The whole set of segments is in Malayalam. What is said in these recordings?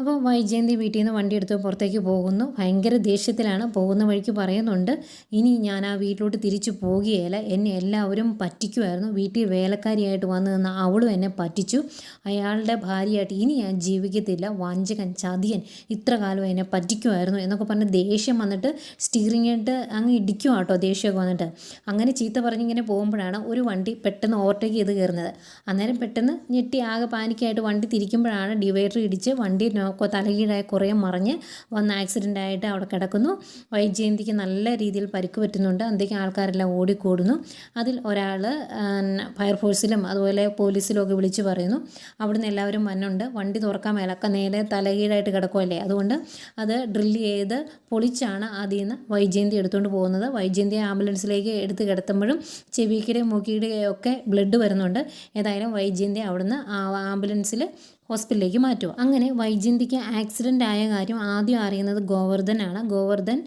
അപ്പോൾ വൈജയന്തി വീട്ടിൽ നിന്ന് വണ്ടി എടുത്ത് പുറത്തേക്ക് പോകുന്നു. ഭയങ്കര ദേഷ്യത്തിലാണ് പോകുന്ന വഴിക്ക് പറയുന്നുണ്ട് ഇനി ഞാൻ ആ വീട്ടിലോട്ട് തിരിച്ചു പോകുകയില്ല എന്നെ എല്ലാവരും പറ്റിക്കുമായിരുന്നു. വീട്ടിൽ വേലക്കാരിയായിട്ട് വന്നു നിന്ന് അവളും എന്നെ പറ്റിച്ചു. അയാളുടെ ഭാര്യയായിട്ട് ഇനി ഞാൻ ജീവിക്കത്തില്ല. വഞ്ചകൻ ചതിയൻ ഇത്ര കാലം എന്നെ പറ്റിക്കുമായിരുന്നു എന്നൊക്കെ പറഞ്ഞ് ദേഷ്യം വന്നിട്ട് സ്റ്റീറിംഗ് ആയിട്ട് അങ്ങ് ഇടിക്കും കേട്ടോ ദേഷ്യമൊക്കെ വന്നിട്ട്. അങ്ങനെ ചീത്ത പറഞ്ഞിങ്ങനെ പോകുമ്പോഴാണ് ഒരു വണ്ടി പെട്ടെന്ന് ഓവർടേക്ക് ചെയ്ത് കയറുന്നത്. അന്നേരം പെട്ടെന്ന് ഞെട്ടി ആകെ പാനിക്കായിട്ട് വണ്ടി തിരിക്കുമ്പോഴാണ് ഡിവൈഡർ ഇടിച്ച് വണ്ടി തലകീഴായി കുറേ മറിഞ്ഞ് വന്ന് ആക്സിഡന്റ് ആയിട്ട് അവിടെ കിടക്കുന്നു. വൈജയന്തിക്ക് നല്ല രീതിയിൽ പരിക്ക് പറ്റുന്നുണ്ട്. അന്തേക്കും ആൾക്കാരെല്ലാം ഓടിക്കൂടുന്നു. അതിൽ ഒരാൾ ഫയർഫോഴ്സിലും അതുപോലെ പോലീസിലും ഒക്കെ വിളിച്ച് പറയുന്നു. അവിടുന്ന് എല്ലാവരും വന്നുണ്ട്. വണ്ടി തുറക്കാൻ മേലക്ക നേരെ തലകീഴായിട്ട് കിടക്കുമല്ലേ അതുകൊണ്ട് അത് ഡ്രില്ല് ചെയ്ത് പൊളിച്ചാണ് അതിൽ നിന്ന് വൈജയന്തി എടുത്തുകൊണ്ട് പോകുന്നത്. വൈജയന്തി ആംബുലൻസിലേക്ക് എടുത്ത് കിടത്തുമ്പോഴും ചെവിക്കിടെയും മൂക്കിയുടെയും ഒക്കെ ബ്ലഡ് വരുന്നുണ്ട്. ഏതായാലും വൈജയന്തി അവിടുന്ന് ആംബുലൻസിൽ ഹോസ്പിറ്റലിലേക്ക് മാറ്റും അങ്ങനെ വൈജയന്തിക്ക് ആക്സിഡന്റ് ആയ കാര്യം ആദ്യം അറിയുന്നത് ഗോവർദ്ധനാണ്. ഗോവർദ്ധൻ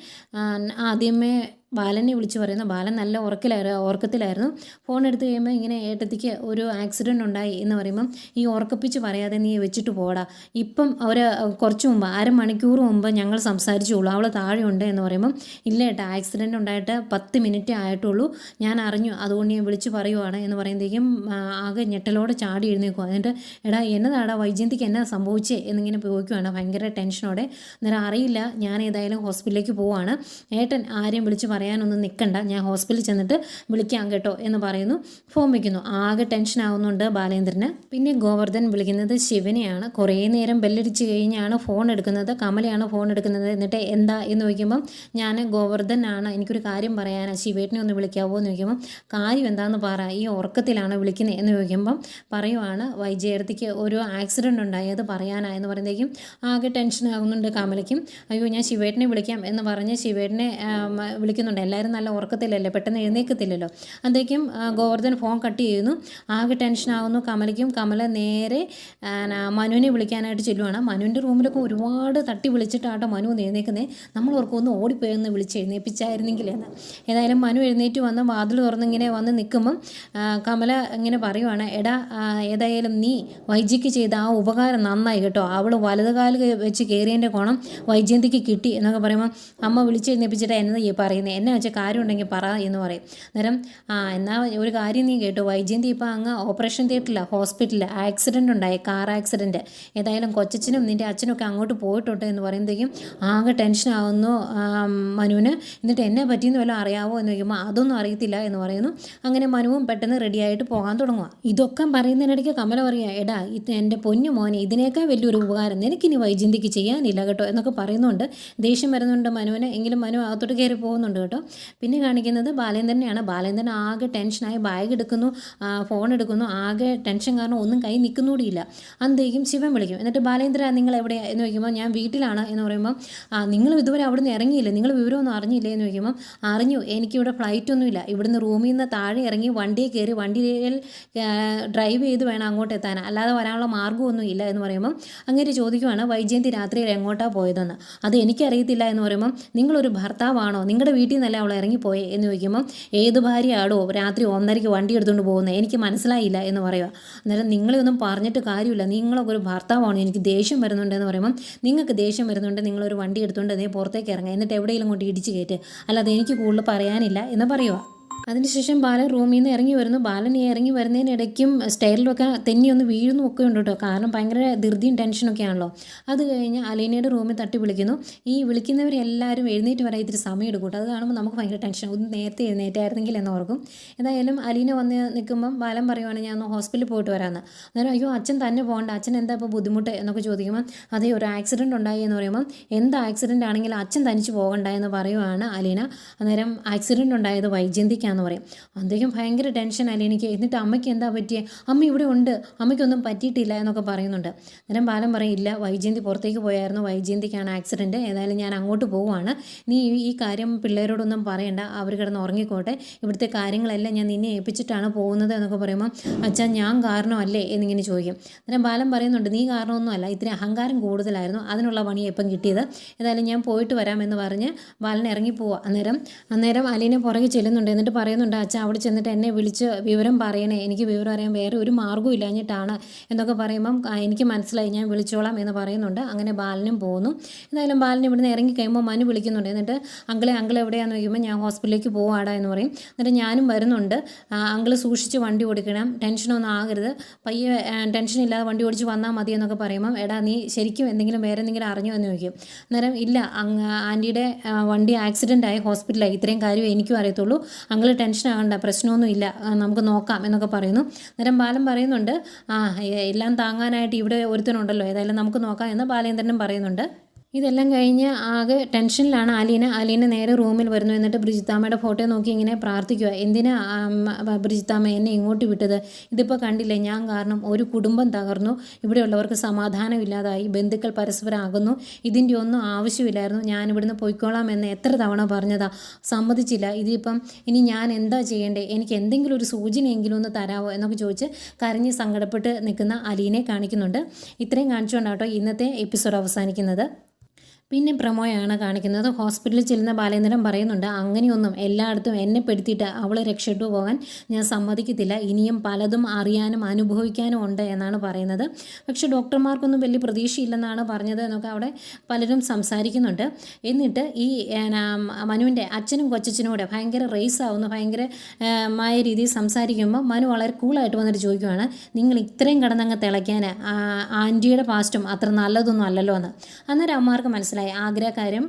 ആദ്യമേ ബാലനെ വിളിച്ച് പറയുന്നു. ബാലൻ നല്ല ഉറക്കിലായിരുന്നു ഉറക്കത്തിലായിരുന്നു. ഫോൺ എടുത്തു കഴിയുമ്പോൾ ഇങ്ങനെ ഏട്ടത്തിക്ക് ഒരു ആക്സിഡന്റ് ഉണ്ടായി എന്ന് പറയുമ്പം ഈ ഉറക്കപ്പിച്ച് പറയാതെ നീ വെച്ചിട്ട് പോടാ. ഇപ്പം ഒരു കുറച്ച് മുമ്പ് അരമണിക്കൂർ മുമ്പ് ഞങ്ങൾ സംസാരിച്ചുള്ളൂ. അവൾ താഴെയുണ്ട് എന്ന് പറയുമ്പം ഇല്ല ഏട്ടാ ആക്സിഡന്റ് ഉണ്ടായിട്ട് പത്ത് മിനിറ്റ് ആയിട്ടുള്ളൂ. ഞാൻ അറിഞ്ഞു അതുകൊണ്ട് ഞാൻ വിളിച്ച് പറയുവാണ് എന്ന് പറയുമ്പോഴേക്കും ആകെ ഞെട്ടലോടെ ചാടി എഴുന്നേക്കും എന്നിട്ട് എടാ എന്നതാടാ വൈജയന്തിക്ക് എന്നാ സംഭവിച്ചേ എന്നിങ്ങനെ ചോദിക്കുവാണ് ഭയങ്കര ടെൻഷനോടെ. അന്നേരം അറിയില്ല ഞാൻ ഏതായാലും ഹോസ്പിറ്റലിലേക്ക് പോവാണ്. ഏട്ടൻ ആരെയും വിളിച്ച് പറയാനൊന്നും നിൽക്കണ്ട ഞാൻ ഹോസ്പിറ്റലിൽ ചെന്നിട്ട് വിളിക്കാം കേട്ടോ എന്ന് പറയുന്നു. ഫോൺ വയ്ക്കുന്നു ആകെ ടെൻഷൻ ആവുന്നുണ്ട് ബാലേന്ദ്രന്. പിന്നെ ഗോവർദ്ധൻ വിളിക്കുന്നത് ശിവനെയാണ്. കുറേ നേരം ബെല്ലടിച്ച് കഴിഞ്ഞാണ് ഫോൺ എടുക്കുന്നത്. കമലയാണ് ഫോൺ എടുക്കുന്നത്. എന്നിട്ട് എന്താ എന്ന് ചോദിക്കുമ്പം ഞാൻ ഗോവർദ്ധനാണ്. എനിക്കൊരു കാര്യം പറയാനാണ് ശിവേട്ടനെ ഒന്ന് വിളിക്കാവോ എന്ന് ചോദിക്കുമ്പം കാര്യം എന്താണെന്ന് പറ. ഈ ഉറക്കത്തിലാണ് വിളിക്കുന്നത് എന്ന് ചോദിക്കുമ്പം പറയുവാണ് വൈജയർത്തിക്ക് ഒരു ആക്സിഡന്റ് ഉണ്ടായി അത് പറയാനാ എന്ന് പറയുമ്പോഴേക്കും ആകെ ടെൻഷൻ ആകുന്നുണ്ട് കമലയ്ക്കും. അയ്യോ ഞാൻ ശിവേട്ടനെ വിളിക്കാം എന്ന് പറഞ്ഞ് ശിവേട്ടനെ ആ, വിളിക്കുന്നുണ്ട് എല്ലാവരും നല്ല ഉറക്കത്തിലല്ലേ പെട്ടെന്ന് എഴുന്നേക്കത്തില്ലല്ലോ. അന്തേക്കും ആ, ഗോവർദ്ധൻ ഫോൺ കട്ട് ചെയ്യുന്നു. ആകെ ടെൻഷൻ ആവുന്നു. കമലയ്ക്കും കമല നേരെ മനുവിനെ വിളിക്കാനായിട്ട് ചെല്ലുവാണ്. മനുവിന്റെ റൂമിലൊക്കെ ഒരുപാട് തട്ടി വിളിച്ചിട്ടാട്ടോ മനു എഴുന്നേക്കുന്നത് നമ്മൾ ഉറക്കൊന്ന് ഓടിപ്പോയെന്ന് വിളിച്ച് എഴുന്നേപ്പിച്ചായിരുന്നെങ്കിൽ എന്ന് ഏതായാലും മനു എഴുന്നേറ്റ് വന്ന് വാതിൽ തുറന്നിങ്ങനെ വന്ന് നിൽക്കുമ്പം കമല ഇങ്ങനെ പറയുവാണ് എടാ ഏതായാലും നീ വൈജിക്ക് ചെയ്ത ആ ഉപകാരം നന്നായി കേട്ടോ. അവൾ വലതുകാൽ വെച്ച് കയറിയതിന്റെ കോണം വൈജയന്തിക്ക് കിട്ടി. എന്നൊക്കെ പറയുമ്പോൾ അമ്മ വിളിച്ച് എഴുന്നേപ്പിച്ചിട്ട് എന്നത് ഈ പറയുന്നത് എന്നെ വെച്ചാൽ കാര്യം ഉണ്ടെങ്കിൽ പറ എന്ന് പറയും. അന്നേരം ആ എന്നാ ഒരു കാര്യം നീ കേട്ടോ. വൈജയന്തി ഇപ്പോൾ അങ്ങ് ഓപ്പറേഷൻ തിയേറ്ററില്ല ഹോസ്പിറ്റലിൽ ആക്സിഡന്റ് ഉണ്ടായി കാർ ആക്സിഡന്റ് ഏതായാലും കൊച്ചച്ഛനും നിന്റെ അച്ഛനൊക്കെ അങ്ങോട്ട് പോയിട്ടുണ്ട് എന്ന് പറയുമ്പോഴത്തേക്കും ആകെ ആ, മനുവിന്. എന്നിട്ട് എന്നെ പറ്റിയെന്ന് വല്ലതും അറിയാവോ എന്ന് ചോദിക്കുമ്പോൾ അതൊന്നും അറിയത്തില്ല എന്ന് പറയുന്നു. അങ്ങനെ മനുവും പെട്ടെന്ന് റെഡിയായിട്ട് പോകാൻ തുടങ്ങുക ഇതൊക്കെ പറയുന്നതിനിടയ്ക്ക് കമല പറയുക എടാ ഇത് എന്റെ പൊന്നു മോനെ ഇതിനേക്കാൾ വലിയൊരു ഉപകാരം നിനക്കിനി വൈജന്തിക്ക് ചെയ്യാനില്ല കേട്ടോ എന്നൊക്കെ പറയുന്നുണ്ട്. ദേഷ്യം വരുന്നുണ്ട് മനുവിനെ. എങ്കിലും മനു അകത്തോട്ട് കയറി പോകുന്നുണ്ട് പിന്നെ കാണിക്കുന്നത് ബാലേന്ദ്രനെയാണ് ബാലേന്ദ്രൻ ആകെ ടെൻഷനായി ബാഗ് എടുക്കുന്നു ഫോൺ എടുക്കുന്നു. ആകെ ടെൻഷൻ കാരണം ഒന്നും കൈ നിൽക്കുന്നുകൂടിയില്ല അന്തേക്കും ശിവൻ വിളിക്കും. എന്നിട്ട് ബാലേന്ദ്ര നിങ്ങൾ എവിടെ? എന്ന് ചോദിക്കുമ്പോൾ ഞാൻ വീട്ടിലാണ്. എന്ന് പറയുമ്പോൾ നിങ്ങൾ ഇതുവരെ അവിടെ നിന്ന് ഇറങ്ങിയില്ലേ? നിങ്ങൾ വിവരമൊന്നും അറിഞ്ഞില്ലേ? എന്ന് ചോദിക്കുമ്പോൾ അറിഞ്ഞു. എനിക്കിവിടെ ഫ്ലൈറ്റ് ഒന്നുമില്ല. ഇവിടുന്ന് റൂമിൽ നിന്ന് താഴെ ഇറങ്ങി വണ്ടിയിൽ കയറി വണ്ടിയിൽ ഡ്രൈവ് ചെയ്ത് വേണം അങ്ങോട്ട് എത്താൻ. അല്ലാതെ വരാനുള്ള മാർഗമൊന്നും ഇല്ല. എന്ന് പറയുമ്പോൾ അങ്ങനെ ചോദിക്കുവാണ് വൈജയന്തി രാത്രിയിൽ എങ്ങോട്ടാണ് പോയതെന്ന്? അത് എനിക്കറിയത്തില്ല. എന്ന് പറയുമ്പം നിങ്ങളൊരു ഭർത്താവാണോ? നിങ്ങളുടെ വീട്ടിൽ നിന്നല്ല അവൾ ഇറങ്ങിപ്പോയേ എന്ന് ചോദിക്കുമ്പോൾ ഏത് ഭാര്യയാടോ രാത്രി ഒന്നരയ്ക്ക് വണ്ടി എടുത്തുകൊണ്ട് പോകുന്നത് എനിക്ക് മനസ്സിലായില്ല എന്ന് പറയുക അന്നേരം നിങ്ങളെ ഒന്നും പറഞ്ഞിട്ട് കാര്യമില്ല. നിങ്ങളൊക്കെ ഒരു ഭർത്താവാണ്. എനിക്ക് ദേഷ്യം വരുന്നുണ്ട് എന്ന് പറയുമ്പോൾ നിങ്ങൾക്ക് ദേഷ്യം വരുന്നുണ്ട്. നിങ്ങളൊരു വണ്ടി എടുത്തുകൊണ്ട് അതേ പുറത്തേക്ക് ഇറങ്ങുക എന്നിട്ട് എവിടെയെങ്കിലും കൊണ്ട് ഇടിച്ച് കയറ്റുക അല്ലാതെ എനിക്ക് കൂടുതൽ പറയാനില്ല എന്ന് പറയുക അതിനുശേഷം ബാലൻ റൂമിൽ നിന്ന് ഇറങ്ങി വരുന്നു. ബാലൻ ഈ ഇറങ്ങി വരുന്നതിനിടയ്ക്കും സ്റ്റെയറിലൊക്കെ തെന്നി ഒന്ന് വീഴുന്നു ഒക്കെ ഉണ്ട് കേട്ടോ. കാരണം ഭയങ്കര ധൃതിയും ടെൻഷനൊക്കെ ആണല്ലോ. അത് കഴിഞ്ഞ് അലീനയുടെ റൂമിൽ തട്ടി വിളിക്കുന്നു. ഈ വിളിക്കുന്നവരെല്ലാവരും എഴുന്നേറ്റ് വരാൻ ഇത്തിരി സമയം എടുക്കും അത് കാണുമ്പോൾ നമുക്ക് ഭയങ്കര ടെൻഷൻ ഒന്ന് നേരത്തെ എഴുന്നേറ്റായിരുന്നെങ്കിൽ എന്ന് ഓർക്കും. എന്തായാലും അലീന വന്ന് നിൽക്കുമ്പം ബാലൻ പറയുവാണ് ഞാൻ ഒന്ന് ഹോസ്പിറ്റലിൽ പോയിട്ട് വരാമെന്ന്. അന്നേരം അയ്യോ അച്ഛൻ തന്നെ പോകണ്ട. അച്ഛൻ എന്താ ഇപ്പോൾ ബുദ്ധിമുട്ട്? എന്നൊക്കെ ചോദിക്കുമ്പോൾ അതേ ഒരു ആക്സിഡന്റ് ഉണ്ടായി എന്ന് പറയുമ്പോൾ എന്ത് ആക്സിഡന്റ് ആണെങ്കിലും അച്ഛൻ തനിച്ച് പോകണ്ട എന്ന് പറയുവാണ് അലീന. അന്നേരം ആക്സിഡന്റ് ഉണ്ടായത് വൈജയന്തിക്കാന്ന് പറയും. അന്തേക്കും ഭയങ്കര ടെൻഷൻ എനിക്ക് എന്നിട്ട് അമ്മയ്ക്ക് എന്താ പറ്റിയേ? അമ്മ ഇവിടെ ഉണ്ട്. അമ്മയ്ക്കൊന്നും പറ്റിയിട്ടില്ല എന്നൊക്കെ പറയുന്നുണ്ട്. അന്നേരം ബാലം പറയും ഇല്ല വൈജയന്തി പുറത്തേക്ക് പോയായിരുന്നു. വൈജയന്തിക്കാണ് ആക്സിഡന്റ് ഏതായാലും ഞാൻ അങ്ങോട്ട് പോവുകയാണ് നീ ഈ- ഈ കാര്യം പിള്ളേരോടൊന്നും പറയണ്ട. അവർ കിടന്ന് ഉറങ്ങിക്കോട്ടെ. ഇവിടുത്തെ കാര്യങ്ങളെല്ലാം ഞാൻ നിന്നെ ഏൽപ്പിച്ചിട്ടാണ് പോകുന്നത് എന്നൊക്കെ പറയുമ്പോൾ അച്ഛാ ഞാൻ കാരണമല്ലേ? എന്നിങ്ങനെ ചോദിക്കും. അന്നേരം ബാലൻ പറയുന്നുണ്ട് നീ കാരണമൊന്നുമല്ല. ഇത്തിരി അഹങ്കാരം കൂടുതലായിരുന്നു. അതിനുള്ള പണി ഇപ്പം കിട്ടിയത്. ഏതായാലും ഞാൻ പോയിട്ട് വരാമെന്ന് പറഞ്ഞ് ബാലൻ ഇറങ്ങിപ്പോവുക അന്നേരം അന്നേരം അലീനെ പുറകെ ചെല്ലുന്നുണ്ട്. എന്നിട്ട് എന്നിട്ട് പറയുന്നുണ്ട് അച്ഛൻ അവിടെ ചെന്നിട്ട് എന്നെ വിളിച്ച് വിവരം പറയണേ. എനിക്ക് വിവരം അറിയാൻ വേറെ ഒരു മാർഗവും ഇല്ലാഞ്ഞിട്ടാണ്. എന്നൊക്കെ പറയുമ്പം എനിക്ക് മനസ്സിലായി ഞാൻ വിളിച്ചോളാം എന്ന് പറയുന്നുണ്ട്. അങ്ങനെ ബാലനും പോകുന്നു എന്തായാലും ബാലൻ ഇവിടുന്ന് ഇറങ്ങി കഴിയുമ്പോൾ മനു വിളിക്കുന്നുണ്ട്. എന്നിട്ട് അങ്കിളെ അങ്കിൾ എവിടെയാണെന്ന് ചോദിക്കുമ്പോൾ ഞാൻ ഹോസ്പിറ്റലിലേക്ക് പോവാടാ എന്ന് പറയും. എന്നിട്ട് ഞാനും വരുന്നുണ്ട്. അങ്കിൾ സൂക്ഷിച്ച് വണ്ടി ഓടിക്കണം. ടെൻഷനൊന്നും ആകരുത്. പയ്യെ ടെൻഷൻ ഇല്ലാതെ വണ്ടി ഓടിച്ച് വന്നാൽ മതി എന്നൊക്കെ പറയുമ്പം എടാ നീ ശരിക്കും എന്തെങ്കിലും വേറെ എന്തെങ്കിലും അറിഞ്ഞോ എന്ന് ചോദിക്കും. അന്നേരം ഇല്ല ആന്റിയുടെ വണ്ടി ആക്സിഡന്റ് ആയി ഹോസ്പിറ്റലായി ഇത്രയും കാര്യം എനിക്കും അറിയത്തുള്ളൂ. അങ്കിൾ ടെൻഷൻ ആകണ്ട പ്രശ്നമൊന്നും ഇല്ല നമുക്ക് നോക്കാം എന്നൊക്കെ പറയുന്നു. അന്നേരം ബാലൻ പറയുന്നുണ്ട് ആ എല്ലാം താങ്ങാനായിട്ട് ഇവിടെ ഒരുത്തനുണ്ടല്ലോ ഏതായാലും നമുക്ക് നോക്കാം എന്ന് ബാലേന്ദ്രനും പറയുന്നുണ്ട്. ഇതെല്ലാം കഴിഞ്ഞ് ആകെ ടെൻഷനിലാണ് അലീന അലീന നേരെ റൂമിൽ വരുന്നു. എന്നിട്ട് ബ്രിജിത്താമ്മയുടെ ഫോട്ടോ നോക്കി ഇങ്ങനെ പ്രാർത്ഥിക്കുക എന്തിനാ ബ്രിജിത്താമ്മ എന്നെ ഇങ്ങോട്ട് വിട്ടത്? ഇതിപ്പോൾ കണ്ടില്ലേ ഞാൻ കാരണം ഒരു കുടുംബം തകർന്നു. ഇവിടെയുള്ളവർക്ക് സമാധാനമില്ലാതായി. ബന്ധുക്കൾ പരസ്പരം ആകുന്നു ഇതിന്റെ ഒന്നും ആവശ്യമില്ലായിരുന്നു. ഞാൻ ഇവിടുന്ന് പൊയ്ക്കോളാം എന്ന് എത്ര തവണ പറഞ്ഞതാ. സമ്മതിച്ചില്ല. ഇതിപ്പം ഇനി ഞാൻ എന്താ ചെയ്യേണ്ടേ? എനിക്ക് എന്തെങ്കിലും ഒരു സൂചനയെങ്കിലും ഒന്ന് തരാമോ എന്നൊക്കെ ചോദിച്ച് കരഞ്ഞ് സങ്കടപ്പെട്ട് നിൽക്കുന്ന അലീനെ കാണിക്കുന്നുണ്ട്. ഇത്രയും കാണിച്ചുകൊണ്ടാട്ടോ ഇന്നത്തെ എപ്പിസോഡ് അവസാനിക്കുന്നത്. പിന്നെ പ്രമോയാണ് കാണിക്കുന്നത്. ഹോസ്പിറ്റലിൽ ചെല്ലുന്ന ബാലേന്ദ്രൻ പറയുന്നുണ്ട് അങ്ങനെയൊന്നും എല്ലായിടത്തും എന്നെ പെടുത്തിയിട്ട് അവളെ രക്ഷപ്പെട്ടു പോകാൻ ഞാൻ സമ്മതിക്കത്തില്ല. ഇനിയും പലതും അറിയാനും അനുഭവിക്കാനും ഉണ്ട് എന്നാണ് പറയുന്നത്. പക്ഷെ ഡോക്ടർമാർക്കൊന്നും വലിയ പ്രതീക്ഷയില്ലെന്നാണ് പറഞ്ഞത് എന്നൊക്കെ അവിടെ പലരും സംസാരിക്കുന്നുണ്ട്. എന്നിട്ട് ഈ മനുവിന്റെ അച്ഛനും കൊച്ചച്ഛനും കൂടെ ഭയങ്കര റേസ് ആവുന്നു. ഭയങ്കര മായ രീതിയിൽ സംസാരിക്കുമ്പോൾ മനു വളരെ കൂളായിട്ട് വന്നിട്ട് ചോദിക്കുവാണ് നിങ്ങൾ ഇത്രയും കിടന്നങ്ങ് തിളയ്ക്കാൻ ആന്റിയുടെ പാസ്റ്റും അത്ര നല്ലതൊന്നും അല്ലല്ലോ എന്ന്. അന്നേരം അമ്മമാർക്ക് മനസ്സിലായി. ആഗ്രഹക്കാരും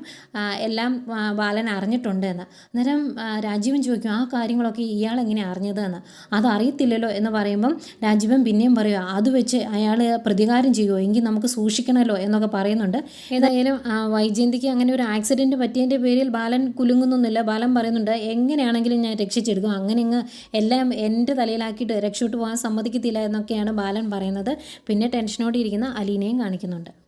എല്ലാം ബാലൻ അറിഞ്ഞിട്ടുണ്ട് എന്ന്. അന്നേരം രാജീവൻ ചോദിക്കും ആ കാര്യങ്ങളൊക്കെ ഇയാൾ എങ്ങനെ അറിഞ്ഞത് എന്ന്? അതറിയത്തില്ലല്ലോ എന്ന് പറയുമ്പം രാജീവൻ പിന്നെയും പറയുക അത് വെച്ച് അയാൾ പ്രതികാരം ചെയ്യുമോ എങ്കിൽ നമുക്ക് സൂക്ഷിക്കണമല്ലോ എന്നൊക്കെ പറയുന്നുണ്ട്. ഏതായാലും വൈജയന്തിക്ക് അങ്ങനെ ഒരു ആക്സിഡന്റ് പറ്റിയതിന്റെ പേരിൽ ബാലൻ കുലുങ്ങുന്നൊന്നുമില്ല. ബാലൻ പറയുന്നുണ്ട് എങ്ങനെയാണെങ്കിലും ഞാൻ രക്ഷിച്ചെടുക്കും. അങ്ങനെ ഇങ്ങ് എല്ലാം എന്റെ തലയിലാക്കിയിട്ട് രക്ഷപ്പെട്ടു പോകാൻ സമ്മതിക്കത്തില്ല എന്നൊക്കെയാണ് ബാലൻ പറയുന്നത്. പിന്നെ ടെൻഷനോടെ ഇരിക്കുന്ന അലീനയും കാണിക്കുന്നുണ്ട്.